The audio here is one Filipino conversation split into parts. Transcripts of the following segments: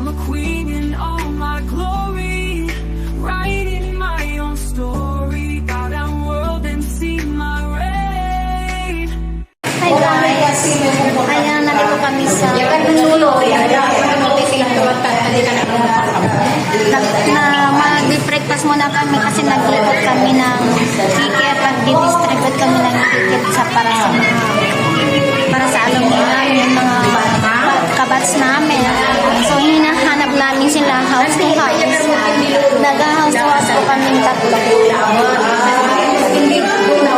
I'm a queen in all my glory, writing my own story. Bow down world and see my reign. Hi guys! Ayan, nandito kami sa na house to house. Nag-house to house po kami tatlo.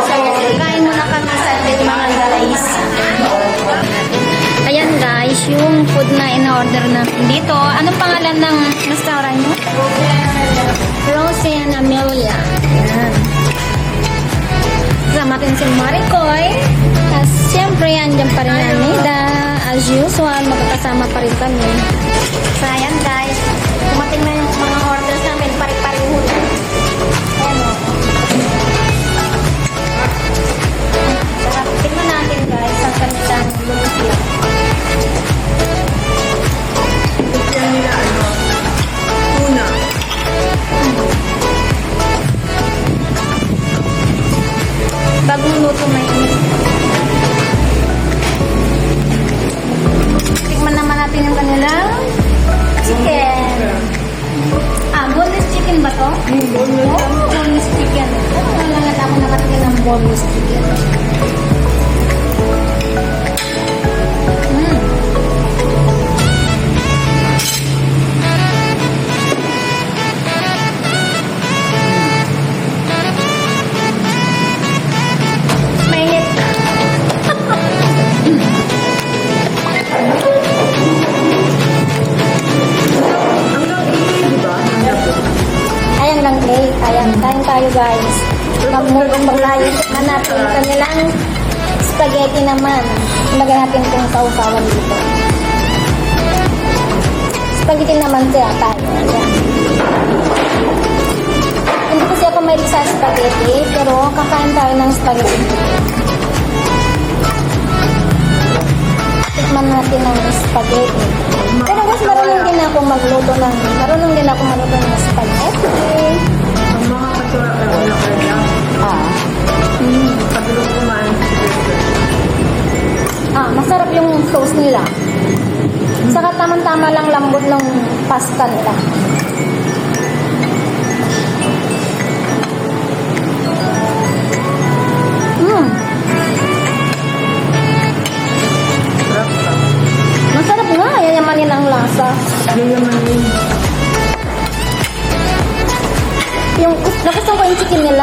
So, kain muna kami sa mga guys. Ayan guys, yung food na in-order na dito. Anong pangalan ng restaurant nyo? Rose and Amelia. Ayan. Kasama natin si Maricoy. At siyempre, andyan pa rin Nida. As usual, magkakasama pa rin kami. So, ayan guys. Bagong luto may init. Tikman naman natin yung kanilang chicken. Ah, boneless chicken ba to? Boneless. Oh, boneless chicken. Oh, wala nga ako nakatingin ng boneless chicken. Mm. Ayan lang late. Ayan, kain tayo guys. Magmukbang tayo. Natin yung kanilang spaghetti naman. Ilagay natin itong sausawan dito. Spaghetti naman siya tayo. Ayan. Hindi kasi ako may sa spaghetti, pero kakain tayo ng spaghetti. Tikman natin ng spaghetti. Marunong din ako magluto ng, marunong din ako magluto ng spaghetti. Ang mga katura ka wala ka. Ah. Pag doon kumain. Ah, masarap yung toast nila. Saka tamang-tama lang lambot ng pasta nila.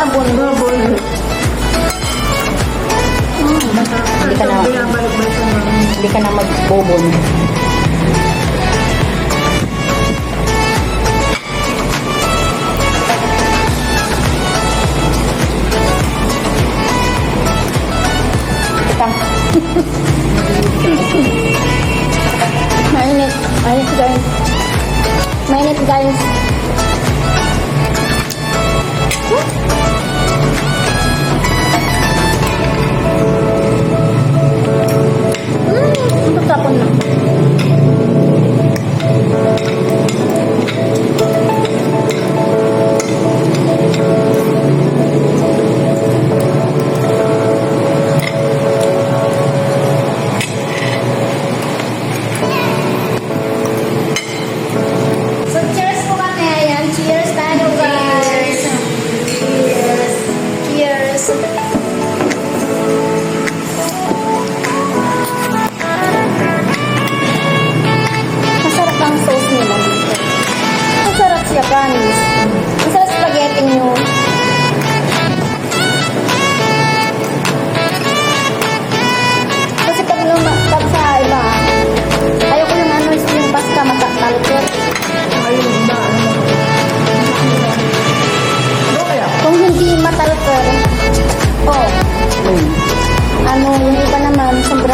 Mga boneless. Hindi ka na, hindi ka na magbobon.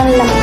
en